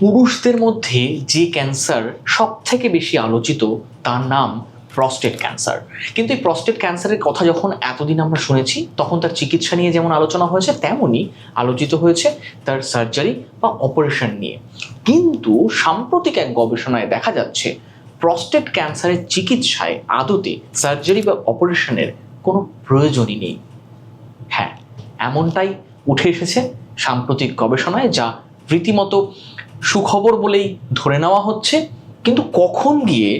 পুরুষদের মধ্যে যে ক্যান্সার সব থেকে বেশি আলোচিত, তার নাম প্রস্টেট ক্যান্সার কিন্তু এই প্রস্টেট ক্যান্সারের কথা যখন এতদিন আমরা শুনেছি, তখন তার চিকিৎসা নিয়ে যেমন আলোচনা হয়েছে, তেমনই আলোচিত হয়েছে তার সার্জারি বা অপারেশন নিয়ে। কিন্তু সাম্প্রতিক এক গবেষণায় দেখা যাচ্ছে প্রস্টেট ক্যান্সারের চিকিৎসায় আদতে সার্জারি বা অপারেশনের কোনো প্রয়োজনই নেই। হ্যাঁ এমনটাই উঠে এসেছে সাম্প্রতিক গবেষণায় যা রীতিমতো সুখবর বলেই ধরে নেওয়া হচ্ছে, কিন্তু কখন গিয়ে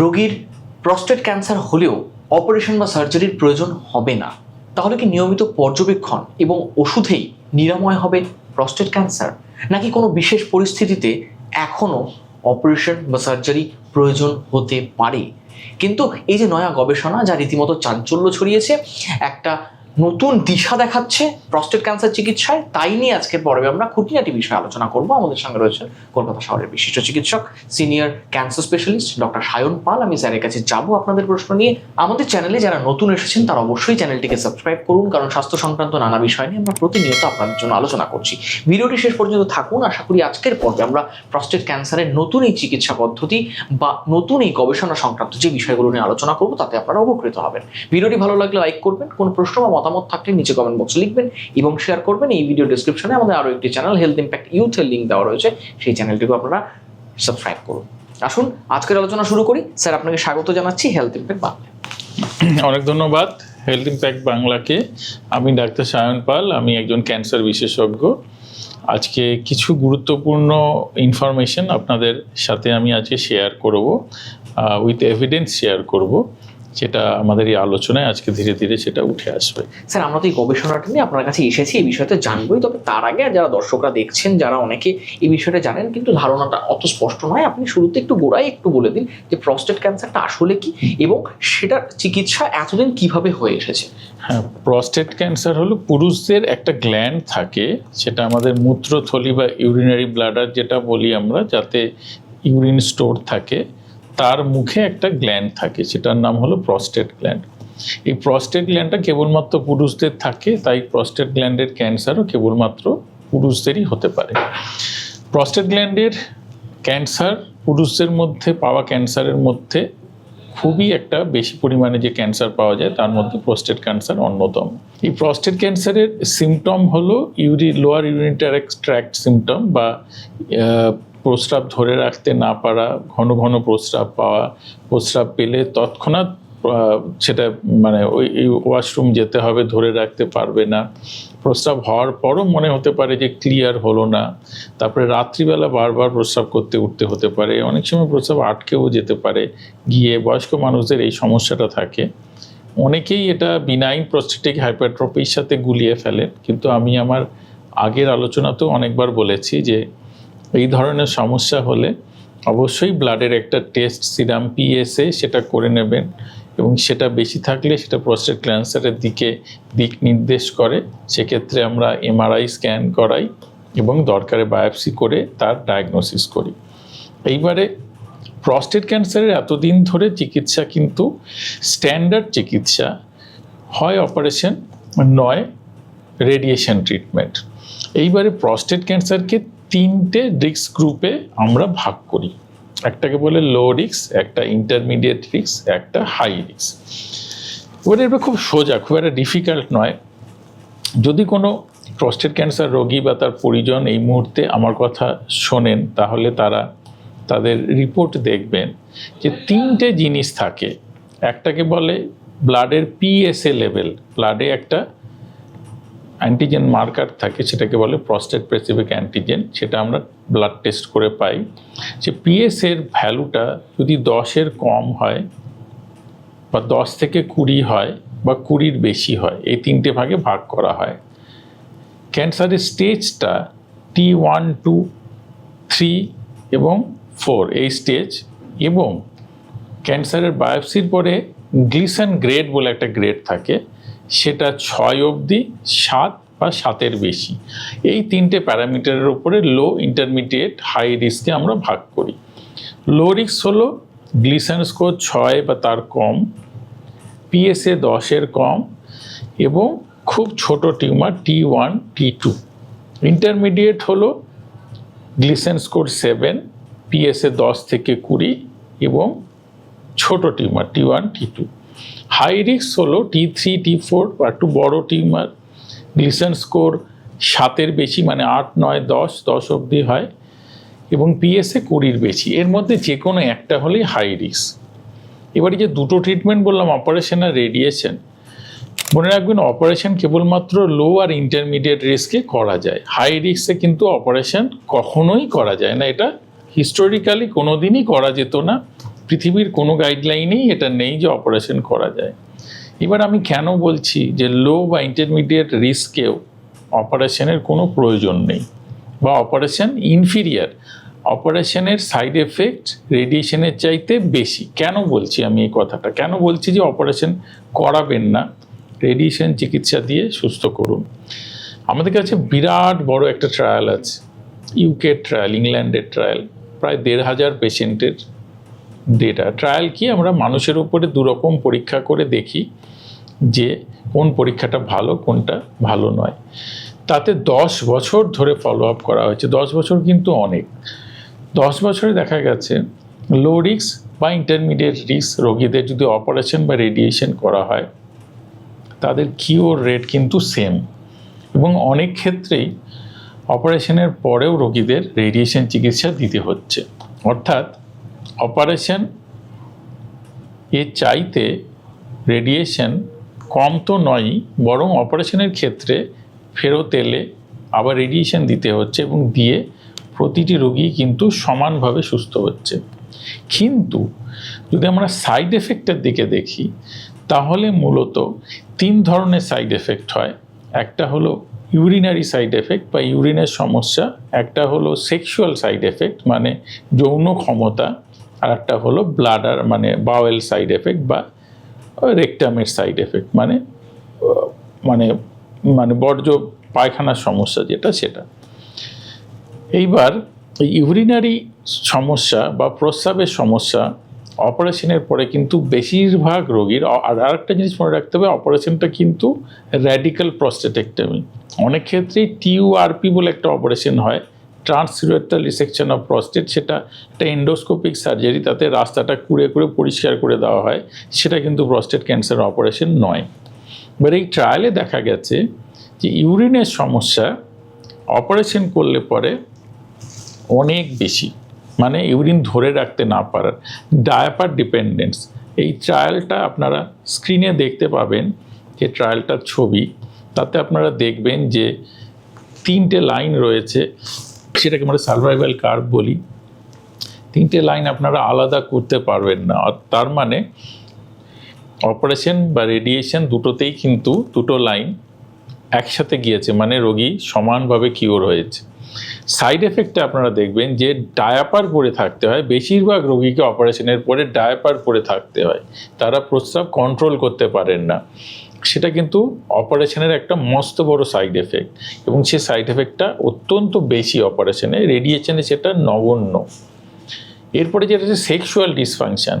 রোগীর প্রস্টেট ক্যান্সার হলেও অপারেশন বা সার্জারির প্রয়োজন হবে না? তাহলে কি নিয়মিত পর্যবেক্ষণ এবং ওষুধেই নিরাময় হবে প্রস্টেট ক্যান্সার নাকি কোনো বিশেষ পরিস্থিতিতে এখনও অপারেশন বা সার্জারি প্রয়োজন হতে পারে? কিন্তু এই যে নয়া গবেষণা, যা রীতিমতো চাঞ্চল্য ছড়িয়েছে, একটা নতুন দিশা দেখাচ্ছে প্রস্টেট ক্যান্সার চিকিৎসায়। তাই নিয়ে আজকের পর্বে আমরা খুঁটিনাটি বিষয়ে আলোচনা করব। আমাদের সঙ্গে রয়েছেন কলকাতা শহরের বিশিষ্ট চিকিৎসক senior cancer specialist doctor Sayan Pal. আমি স্যারের কাছে যাব আপনাদের প্রশ্ন নিয়ে। আমাদের চ্যানেলে যারা নতুন এসেছেন, তারা অবশ্যই চ্যানেলটিকে সাবস্ক্রাইব করুন, কারণ স্বাস্থ্য সংক্রান্ত নানা বিষয় নিয়ে আমরা প্রতিনিয়ত আপনাদের জন্য আলোচনা করছি। ভিডিওটি শেষ পর্যন্ত থাকুন। আশা করি আজকের পর্বে আমরা প্রস্টেট ক্যান্সারের নতুন এই চিকিৎসা পদ্ধতি বা নতুন এই গবেষণা সংক্রান্ত যে বিষয়গুলো নিয়ে আলোচনা করব, তাতে আপনারা উপকৃত হবেন। ভিডিওটি ভালো লাগলে লাইক করবেন। কোনো প্রশ্ন বা মতামত থাকলে নিচে কমেন্ট বক্সে লিখবেন এবং শেয়ার করবেন। এই ভিডিও ডিসক্রিপশনে আমাদের আরও একটি চ্যানেল হেলথ ইম্প্যাক্ট ইউথের লিঙ্ক দেওয়া রয়েছে। সেই চ্যানেলটিকে আপনারা সাবস্ক্রাইব করুন। আসুন, আজকের আলোচনা শুরু করি। স্যার, আপনাকে স্বাগত জানাচ্ছি হেলথ ইম্প্যাক্ট বাংলায় অনেক ধন্যবাদ হেলথ ইম্প্যাক্ট বাংলাকে আমি ডাক্তার সায়ন পাল, আমি একজন ক্যান্সার বিশেষজ্ঞ। আজকে কিছু গুরুত্বপূর্ণ ইনফরমেশন আপনাদের সাথে আমি আজকে শেয়ার করব উইথ এভিডেন্স শেয়ার করব। যেটা আমাদের এই আলোচনায় আজকে ধীরে ধীরে সেটা উঠে আসবে। স্যার আমরা তো এই গবেষণাটা নিয়ে আপনার কাছে এসেছি এই বিষয়টা জানবোই। তবে তার আগে যারা দর্শকরা দেখছেন যারা অনেকে এই বিষয়টা জানেন কিন্তু ধারণাটা অত স্পষ্ট নয় আপনি শুরুতে একটু গোড়ায় একটু বলে দিন যে প্রস্টেট ক্যান্সারটা আসলে কি এবং সেটার চিকিৎসা এতদিন কীভাবে হয়ে এসেছে? হ্যাঁ প্রস্টেট ক্যান্সার হলো পুরুষদের একটা গ্ল্যান্ড থাকে সেটা আমাদের মূত্রথলি বা ইউরিনারি ব্লাডার যেটা বলি আমরা যাতে ইউরিন স্টোর থাকে। তার মুখে একটা গ্ল্যান্ড থাকে, সেটার নাম হলো প্রস্টেট গ্ল্যান্ড এই প্রস্টেট গ্ল্যান্ডটা কেবলমাত্র পুরুষদের থাকে, তাই প্রস্টেট গ্ল্যান্ডের ক্যান্সারও কেবলমাত্র পুরুষদেরই হতে পারে। প্রস্টেট গ্ল্যান্ডের ক্যান্সার পুরুষদের মধ্যে, পাওয়া ক্যান্সারের মধ্যে খুবই একটা বেশি পরিমাণে যে ক্যান্সার পাওয়া যায়, তার মধ্যে প্রস্টেট ক্যান্সার অন্যতম। এই প্রস্টেট ক্যান্সারের সিমটম হলো ইউরি লোয়ার ইউরিটার ট্র্যাক্ট সিমটম বা প্রস্রাব ধরে রাখতে না পারা, ঘন ঘন প্রস্রাব পাওয়া, প্রস্রাব পেলে তৎক্ষণাৎ সেটা মানে ওই ওয়াশরুম যেতে হবে, ধরে রাখতে পারবে না। প্রস্রাব হওয়ার পরও মনে হতে পারে যে ক্লিয়ার হলো না। তারপরে রাত্রিবেলা বারবার প্রস্রাব করতে, উঠতে হতে পারে। অনেক সময় প্রস্রাব আটকেও যেতে পারে। গিয়ে বয়স্ক মানুষদের এই সমস্যাটা থাকে। অনেকেই এটা বিনাইন প্রস্টেটিক হাইপারট্রপির সাথে গুলিয়ে ফেলেন কিন্তু আমি আমার আগের আলোচনাতেও অনেকবার বলেছি যে এই ধরনের সমস্যা হলে অবশ্যই ব্লাডের একটা টেস্ট সিরাম পিএসএ সেটা করে নেবেন এবং সেটা বেশি থাকলে সেটা প্রস্টেট ক্যান্সারের দিকে দিক নির্দেশ করে। সেক্ষেত্রে আমরা এমআরআই স্ক্যান করাই এবং দরকারে বায়োপসি করে তার ডায়াগনোসিস করি। এইবারে প্রস্টেট ক্যান্সারের এতদিন ধরে চিকিৎসা কিন্তু স্ট্যান্ডার্ড চিকিৎসা। হয় অপারেশন নয় রেডিয়েশন ট্রিটমেন্ট এইবারে প্রস্টেট ক্যান্সারকে তিনটে রিক্স গ্রুপে আমরা ভাগ করি। একটাকে বলে লো রিক্স একটা ইন্টারমিডিয়েট রিক্স একটা হাই রিক্স এবারে এটা খুব সোজা, খুব একটা ডিফিকাল্ট নয়। যদি কোনো প্রস্টেট ক্যান্সার রোগী বা তার পরিজন এই মুহূর্তে আমার কথা শোনেন, তাহলে তারা তাদের রিপোর্ট দেখবেন যে তিনটে জিনিস থাকে। একটাকে বলে ব্লাডের পিএসএ লেভেল ব্লাডে একটা অ্যান্টিজেন মার্কার থাকে, সেটাকে বলে প্রস্টেট স্পেসিফিক অ্যান্টিজেন সেটা আমরা ব্লাড টেস্ট করে পাই। যে পিএসএর ভ্যালুটা যদি দশের কম হয়, বা দশ থেকে কুড়ি হয়, বা কুড়ির বেশি হয়, এই তিনটে ভাগে ভাগ করা হয়। ক্যান্সারের স্টেজটা টি ওয়ান টু থ্রি এবং ফোর এই স্টেজ এবং ক্যান্সারের বায়োপসির পরে গ্লিসান গ্রেড বলে একটা গ্রেড থাকে সেটা ছয় অবধি, সাত বা সাতের বেশি। এই তিনটে প্যারামিটারের উপরে লো ইন্টারমিডিয়েট হাই রিস্কে আমরা ভাগ করি। লো রিস্ক হলো গ্লিসান স্কোর ছয় বা তার কম পিএসএ দশের কম এবং খুব ছোট tumour T one T two intermediate হলো গ্লিসেন স্কোর সেভেন পিএসএ দশ থেকে কুড়ি এবং ছোট tumour T one T two high risk হলো টি থ্রি টি ফোর বা একটু বড় টিউমার গ্লিসেন স্কোর সাতের বেশি মানে আট, নয়, দশ দশ অবধি হয় এবং পিএসএ কুড়ির বেশি। এর মধ্যে যে কোনো একটা হলেই হাই রিস্ক। এবারে যে দুটো ট্রিটমেন্ট বললাম অপারেশন আর রেডিয়েশন মনে রাখবেন অপারেশন কেবলমাত্র লো আর ইন্টারমিডিয়েট রিস্কে করা যায়। হাই রিস্কে কিন্তু অপারেশন কখনোই করা যায় না। এটা হিস্টোরিক্যালি কোনো দিনই করা যেত না। পৃথিবীর কোনো গাইডলাইনেই এটা নেই যে অপারেশন করা যায়। এবার আমি কেন বলছি যে লো বা ইন্টারমিডিয়েট রিস্কেও অপারেশনের কোনো প্রয়োজন নেই বা অপারেশন ইনফিরিয়ার অপারেশনের সাইড এফেক্ট রেডিয়েশনের চাইতে বেশি। কেন বলছি আমি এই কথাটা? কেন বলছি যে অপারেশন করাবেন না? রেডিয়েশন চিকিৎসা দিয়ে সুস্থ করুন। আমাদের কাছে বিরাট বড় একটা ট্রায়াল আছে ইউকে ট্রায়াল ইংল্যান্ডের ট্রায়াল প্রায় দেড় হাজার পেশেন্টের ডেটা ট্রায়াল কি? আমরা মানুষের উপরে দুরকম পরীক্ষা করে দেখি যে কোন পরীক্ষাটা ভালো, কোনটা ভালো নয়। তাতে দশ বছর ধরে ফলো আপ করা হয়েছে। দশ বছর কিন্তু অনেক। দশ বছরে দেখা গেছে লো রিস্ক বা ইন্টারমিডিয়েট রিস্ক রোগীদের যদি অপারেশন বা রেডিয়েশন করা হয়, তাদের কিওর রেট কিন্তু সেম এবং অনেক ক্ষেত্রেই অপারেশনের পরেও রোগীদের রেডিয়েশন চিকিৎসা দিতে হচ্ছে। অর্থাৎ অপারেশন এর চাইতে রেডিয়েশন কম তো নয়ই বরং অপারেশনের ক্ষেত্রে ফেরত এলে আবার রেডিয়েশন দিতে হচ্ছে এবং দিয়ে প্রতিটি রোগী কিন্তু সমানভাবে সুস্থ হচ্ছে। কিন্তু যদি আমরা সাইড এফেক্টের দিকে দেখি, তাহলে মূলত তিন ধরনের সাইড এফেক্ট হয়। একটা হলো ইউরিনারি সাইড এফেক্ট বা ইউরিনের সমস্যা, একটা হলো সেক্সুয়াল সাইড এফেক্ট মানে যৌন ক্ষমতা আর একটা হলো ব্লাডার মানে বাওয়েল সাইড এফেক্ট বা রেকটামের সাইড এফেক্ট মানে মানে মানে বর্জ্য পায়খানার সমস্যা যেটা সেটা। এইবার এই ইউরিনারি সমস্যা বা প্রস্রাবের সমস্যা অপারেশনের পরে কিন্তু বেশিরভাগ রোগীর আর আরেকটা জিনিস মনে রাখতে হবে অপারেশনটা কিন্তু র্যাডিক্যাল প্রস্টেটেক্টমি অনেক ক্ষেত্রেই টিউআরপি বলে একটা অপারেশন হয় ট্রান্সিউরেটাল রিসেকশন অফ প্রস্টেট, সেটা একটা এন্ডোস্কোপিক সার্জারি তাতে রাস্তাটা কুড়ে কুড়ে পরিষ্কার করে দেওয়া হয়, সেটা কিন্তু প্রস্টেট ক্যান্সার অপারেশন নয়। এবার এই ট্রায়ালে দেখা গেছে যে ইউরিনের সমস্যা অপারেশন করলে পরে অনেক বেশি মানে ইউরিন ধরে রাখতে না পারার ডায়াপার ডিপেন্ডেন্স এই ট্রায়ালটা আপনারা স্ক্রিনে দেখতে পাবেন যে ট্রায়ালটার ছবি। তাতে আপনারা দেখবেন যে তিনটে লাইন রয়েছে সেটাকে আমরা সার্ভাইভাল কার্ভ বলি। তিনটে লাইন আপনারা আলাদা করতে পারবেন না। আর তার মানে অপারেশন বা রেডিয়েশন দুটোতেই কিন্তু দুটো লাইন একসাথে গিয়েছে মানে রোগী সমানভাবে কিওর হয়েছে। সাইড এফেক্টে আপনারা দেখবেন যে ডায়াপার পরে থাকতে হয়। বেশিরভাগ রোগীকে অপারেশনের পরে ডায়াপার পরে থাকতে হয়। তারা প্রস্রাব কন্ট্রোল করতে পারেন না। সেটা কিন্তু অপারেশনের একটা মস্ত বড় সাইড এফেক্ট এবং সে সাইড এফেক্টটা অত্যন্ত বেশি অপারেশনে রেডিয়েশনে সেটা নগণ্য। এরপরে যেটা হচ্ছে সেক্সুয়াল ডিসফাংশন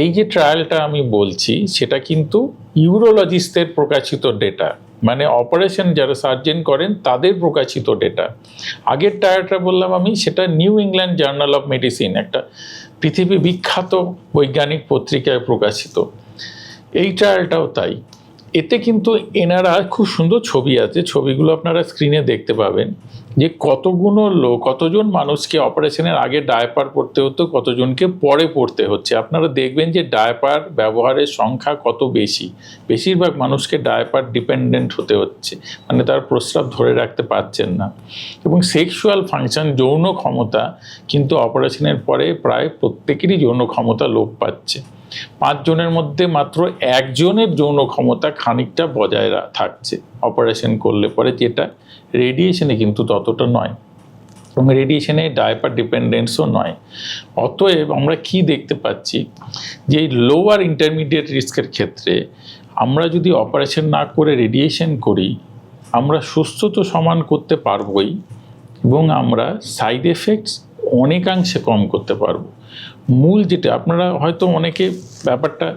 এই যে ট্রায়ালটা আমি বলছি, সেটা কিন্তু ইউরোলজিস্টদের প্রকাশিত ডেটা মানে অপারেশন যারা সার্জেন করেন, তাদের প্রকাশিত ডেটা আগের ট্রায়ালটা বললাম আমি, সেটা New England Journal of Medicine একটা পৃথিবী বিখ্যাত বৈজ্ঞানিক পত্রিকায় প্রকাশিত। এই ট্রায়ালটাও তাই। এতে কিন্তু এনারা খুব সুন্দর ছবি আছে। ছবিগুলো আপনারা স্ক্রিনে দেখতে পাবেন। যে কতগুলো লোক কতজন মানুষকে অপারেশনের আগে ডায়পার পড়তে হতো, কতজনকে পরে পড়তে হচ্ছে। আপনারা দেখবেন যে ডায়পার ব্যবহারের সংখ্যা কত বেশি। বেশিরভাগ মানুষকে ডায়পার ডিপেন্ডেন্ট হতে হচ্ছে। মানে তার প্রস্রাব ধরে রাখতে পারছেন না। এবং সেক্সুয়াল ফাংশন যৌন ক্ষমতা কিন্তু অপারেশনের পরে প্রায় প্রত্যেকেরই যৌন ক্ষমতা লোপ পাচ্ছে। পাঁচজনের মধ্যে মাত্র একজনের যৌন ক্ষমতা খানিকটা বজায় থাকছে। অপারেশন করলে পরে যেটা রেডিয়েশনে কিন্তু ততটা নয়। এবং রেডিয়েশনে ডায়পার ডিপেন্ডেন্সও নয়। অতএব আমরা কি দেখতে পাচ্ছি? যে লোয়ার ইন্টারমিডিয়েট রিস্কের ক্ষেত্রে আমরা যদি অপারেশন না করে রেডিয়েশন করি, আমরা সুস্থ তো সমান করতে পারবই এবং আমরা সাইড এফেক্টস অনেকাংশে কম করতে পারব। মূল যেটা, আপনারা হয়তো অনেকে ব্যাপারটা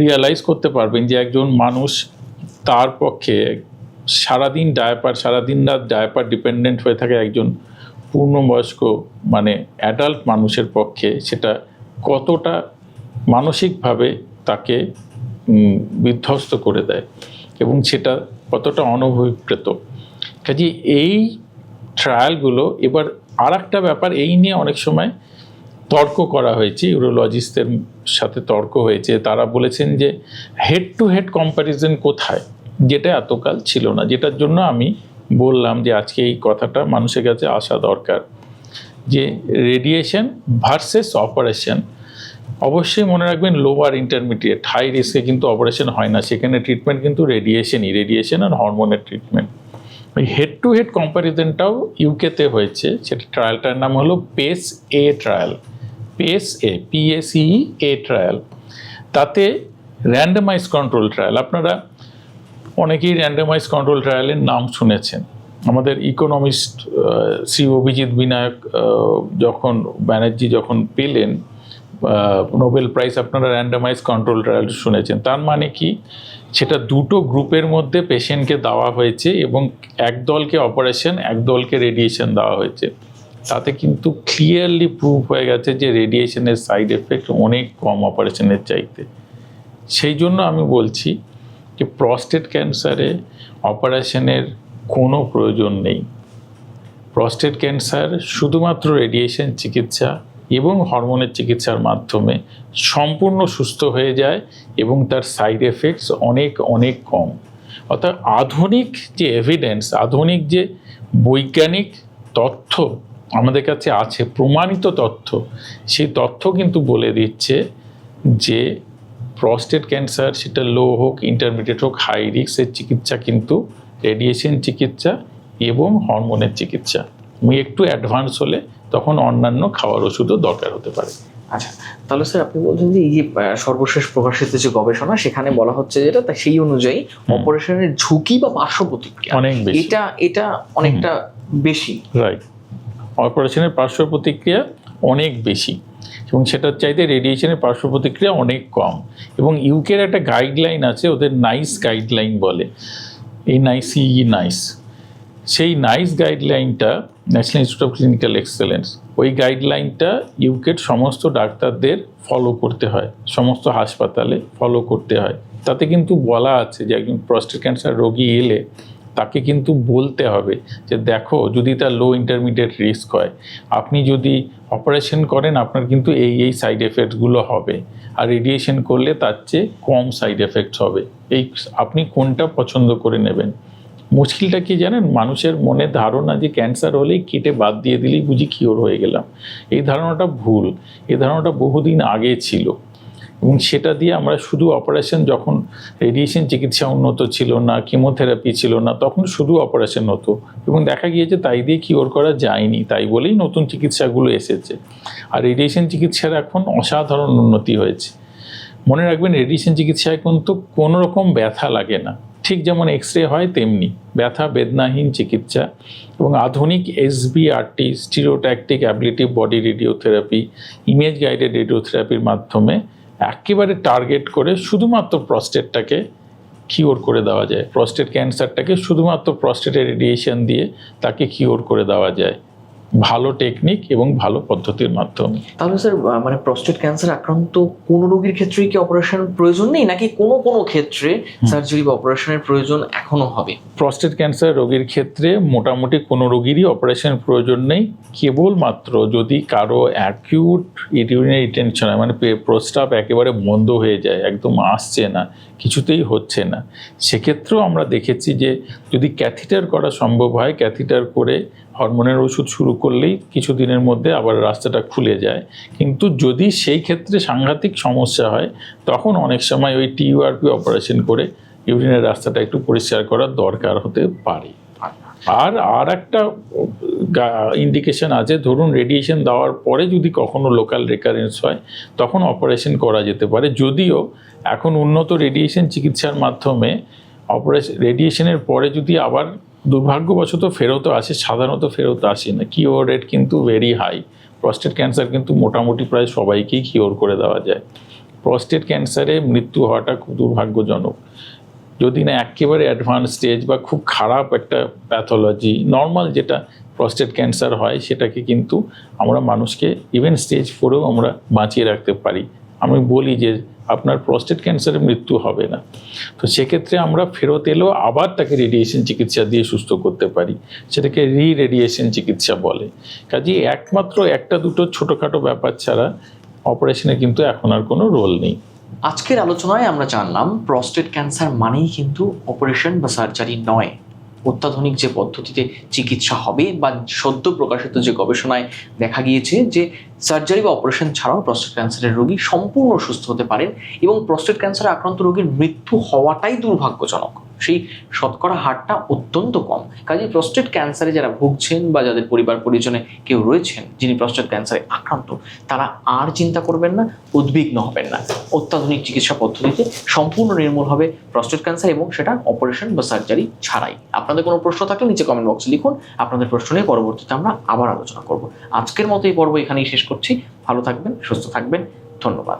রিয়ালাইজ করতে পারবেন যে একজন মানুষ তার পক্ষে সারাদিন ডায়াপার সারাদিন রাত ডায়াপার ডিপেন্ডেন্ট হয়ে থাকে একজন পূর্ণবয়স্ক মানে অ্যাডাল্ট মানুষের পক্ষে, সেটা কতটা মানসিকভাবে তাকে বিধ্বস্ত করে দেয় এবং সেটা কতটা অনভিপ্রেত। কাজে এই ট্রায়ালগুলো এবার আর একটা ব্যাপার, এই নিয়ে অনেক সময় তর্ক করা হয়েছে, ইউরোলজিস্টদের সাথে তর্ক হয়েছে। তারা বলেছেন যে হেড টু হেড কম্প্যারিজন কোথায়? যেটা এতকাল ছিল না। যেটার জন্য আমি বললাম যে আজকে এই কথাটা মানুষের কাছে আসা দরকার যে রেডিয়েশন ভার্সেস অপারেশন অবশ্যই মনে রাখবেন লোয়ার ইন্টারমিডিয়েট হাই রিস্কে কিন্তু অপারেশন হয় না। সেখানে ট্রিটমেন্ট কিন্তু রেডিয়েশনই রেডিয়েশন আর হরমোনের ট্রিটমেন্ট ওই হেড টু হেড কম্প্যারিজনটাও ইউকেতে হয়েছে। সেটা ট্রায়ালটার নাম হলো PACE A trial PACE A PSE A trial তাতে র্যান্ডামাইজ কন্ট্রোল ট্রায়াল আপনারা অনেকেই র্যান্ডামাইজ কন্ট্রোল ট্রায়ালের নাম শুনেছেন। আমাদের ইকোনমিস্ট শ্রী অভিজিৎ বিনায়ক যখন ব্যানার্জি যখন পেলেন নোবেল প্রাইজ আপনারা র্যান্ডামাইজ কন্ট্রোল ট্রায়াল শুনেছেন। তার মানে কি? সেটা দুটো গ্রুপের মধ্যে পেশেন্টকে দেওয়া হয়েছে এবং এক দলকে অপারেশন এক দলকে রেডিয়েশন দেওয়া হয়েছে। তাতে কিন্তু ক্লিয়ারলি প্রুভ হয়ে গেছে যে রেডিয়েশনের সাইড এফেক্ট অনেক কম অপারেশনের চাইতে। সেই জন্য আমি বলছি যে প্রস্টেট ক্যান্সারে অপারেশনের কোনো প্রয়োজন নেই। প্রস্টেট ক্যান্সার শুধুমাত্র রেডিয়েশন চিকিৎসা এবং হরমোনের চিকিৎসার মাধ্যমে সম্পূর্ণ সুস্থ হয়ে যায় এবং তার সাইড এফেক্টস অনেক অনেক কম। অর্থাৎ আধুনিক যে এভিডেন্স আধুনিক যে বৈজ্ঞানিক তথ্য আমাদের কাছে আছে প্রমাণিত তথ্য। সেই তথ্য কিন্তু বলে দিচ্ছে যে প্রস্টেট ক্যান্সার সেটা লো হোক ইন্টারমিডিয়েট হোক হাই রিক্সের চিকিৎসা কিন্তু রেডিয়েশন চিকিৎসা এবং হরমোনের চিকিৎসা। আমি একটু অ্যাডভান্স হলে তখন অন্যান্য খাওয়ার ওষুধও দরকার হতে পারে। আচ্ছা তাহলে স্যার আপনি বলছেন যে এই যে সর্বশেষ প্রকাশিত যে গবেষণা সেখানে বলা হচ্ছে যেটা তা সেই অনুযায়ী অপারেশনের ঝুঁকি বা পার্শ্ব প্রতিক্রিয়া অনেক বেশি। এটা এটা অনেকটা বেশি। রাইট অপারেশনের পার্শ্ব প্রতিক্রিয়া অনেক বেশি এবং সেটার চাইতে রেডিয়েশনের পার্শ্ব প্রতিক্রিয়া অনেক কম এবং ইউকের একটা গাইডলাইন আছে, ওদের নাইস গাইডলাইন বলে। এই নাইসি নাইস সেই NICE গাইডলাইনটা National Institute of Clinical Excellence ওই গাইডলাইনটা ইউকের সমস্ত ডাক্তারদের ফলো করতে হয়, সমস্ত হাসপাতালে ফলো করতে হয়। তাতে কিন্তু বলা আছে যে একজন প্রস্টেট ক্যান্সার রোগী এলে তাকে কিন্তু বলতে হবে যে দেখো, যদি তার লো ইন্টারমিডিয়েট রিস্ক হয়, আপনি যদি অপারেশন করেন, আপনার কিন্তু এই এই সাইড এফেক্টসগুলো হবে। আর রেডিয়েশন করলে তার চেয়ে কম সাইড এফেক্টস হবে। এই আপনি কোনটা পছন্দ করে নেবেন? মুশকিলটা কি জানেন? মানুষের মনে ধারণা যে ক্যান্সার হলেই কেটে বাদ দিয়ে দিলেই বুঝি কিওর হয়ে গেলাম। এই ধারণাটা ভুল। এই ধারণাটা বহুদিন আগে ছিল। এবং সেটা দিয়ে আমরা শুধু অপারেশন যখন রেডিয়েশন চিকিৎসা উন্নত ছিল না কিমোথেরাপি ছিল না, তখন শুধু অপারেশন হতো। এবং দেখা গিয়েছে তাই দিয়ে কিওর করা যায়নি, তাই বলেই নতুন চিকিৎসাগুলো এসেছে। আর রেডিয়েশন চিকিৎসার এখন অসাধারণ উন্নতি হয়েছে। মনে রাখবেন রেডিয়েশন চিকিৎসায় কিন্তু কোনো রকম ব্যথা লাগে না। ঠিক যেমন এক্স রে হয়, তেমনি। ব্যথা বেদনাহীন চিকিৎসা এবং আধুনিক SBRT stereotactic ablative body radiotherapy image guided রেডিওথেরাপির মাধ্যমে একেবারে টার্গেট করে শুধুমাত্র প্রস্টেটটাকে কিওর করে দেওয়া যায়। প্রস্টেট ক্যান্সারটাকে শুধুমাত্র প্রস্টেটের রেডিয়েশন দিয়ে তাকে কিওর করে দেওয়া যায়। ভালো টেকনিক এবং ভালো পদ্ধতির মাধ্যমে। তাহলে স্যার মানে প্রস্টেট ক্যান্সার আক্রান্ত কোন রোগীর ক্ষেত্রে কি অপারেশন প্রয়োজন নেই? নাকি কোনো কোনো ক্ষেত্রে সার্জারি বা অপারেশনের প্রয়োজন এখনও হবে? প্রস্টেট ক্যান্সার রোগীর ক্ষেত্রে মোটামুটি কোনো রোগীরই অপারেশন প্রয়োজন নেই। কেবলমাত্র যদি কারও অ্যাকিউট ইউরিনারি টেনশন হয় মানে পে- প্রস্রাব একেবারে বন্ধ হয়ে যায় একদম আসছে না কিছুতেই হচ্ছে না সেক্ষেত্রেও আমরা দেখেছি যে যদি ক্যাথিটার করা সম্ভব হয় ক্যাথিটার করে হরমোনের ওষুধ শুরু করলেই কিছুদিনের মধ্যে আবার রাস্তাটা খুলে যায়। কিন্তু যদি সেই ক্ষেত্রে সাংঘাতিক সমস্যা হয়, তখন অনেক সময় ওই টিউআরপি অপারেশন করে ইউরিনের রাস্তাটা একটু পরিষ্কার করার দরকার হতে পারে। আর আর একটা ইন্ডিকেশন আছে, ধরুন রেডিয়েশন দেওয়ার পরে যদি কখনো লোকাল রেকারেন্স হয়, তখন অপারেশন করা যেতে পারে। যদিও এখন উন্নত রেডিয়েশন চিকিৎসার মাধ্যমে অপারেশন রেডিয়েশনের পরে যদি আবার দুর্ভাগ্যবশত ফেরত আসে, সাধারণত ফেরত আসে না। কিওর রেট কিন্তু ভেরি হাই প্রস্টেট ক্যান্সার কিন্তু মোটামুটি প্রায় সবাইকেই কিওর করে দেওয়া যায়। প্রস্টেট ক্যান্সারে মৃত্যু হওয়াটা খুব দুর্ভাগ্যজনক। যদি না একেবারে অ্যাডভান্স স্টেজ বা খুব খারাপ একটা প্যাথোলজি নর্মাল যেটা প্রস্টেট ক্যান্সার হয়, সেটাকে কিন্তু আমরা মানুষকে ইভেন স্টেজ ফোরেও আমরা বাঁচিয়ে রাখতে পারি। আমি বলি যে আপনার প্রস্টেট ক্যান্সারে মৃত্যু হবে না। তো সেক্ষেত্রে আমরা ফেরত এলেও আবার তাকে রেডিয়েশন চিকিৎসা দিয়ে সুস্থ করতে পারি। সেটাকে রি রেডিয়েশন চিকিৎসা বলে। কাজেই একমাত্র একটা দুটো ছোটোখাটো ব্যাপার ছাড়া অপারেশনে কিন্তু এখন আর কোনো রোল নেই। আজকের আলোচনায় আমরা জানলাম প্রস্টেট ক্যান্সার মানেই কিন্তু অপারেশন বা সার্জারি নয়। অত্যাধুনিক যে পদ্ধতিতে চিকিৎসা হবে বা সদ্য প্রকাশিত যে গবেষণায় দেখা গিয়েছে যে সার্জারি বা অপারেশন ছাড়াও প্রস্টেট ক্যান্সারের রোগী সম্পূর্ণ সুস্থ হতে পারেন এবং প্রস্টেট ক্যান্সারে আক্রান্ত রোগীর মৃত্যু হওয়াটাই দুর্ভাগ্যজনক। সেই শতকরা হারটা অত্যন্ত কম। কাজে প্রস্টেট ক্যান্সারে যারা ভুগছেন বা যাদের পরিবার পরিজনে কেউ রয়েছেন, যিনি প্রস্টেট ক্যান্সারে আক্রান্ত, তারা আর চিন্তা করবেন না, উদ্বিগ্ন হবেন না। অত্যাধুনিক চিকিৎসা পদ্ধতিতে সম্পূর্ণ নির্মূল হবে প্রস্টেট ক্যান্সার এবং সেটা অপারেশন বা সার্জারি ছাড়াই। আপনাদের কোনো প্রশ্ন থাকলে নিচে কমেন্ট বক্সে লিখুন। আপনাদের প্রশ্ন নিয়ে পরবর্তীতে আমরা আবার আলোচনা করব। আজকের মতো এই পর্ব এখানেই শেষ করছি। ভালো থাকবেন, সুস্থ থাকবেন। ধন্যবাদ।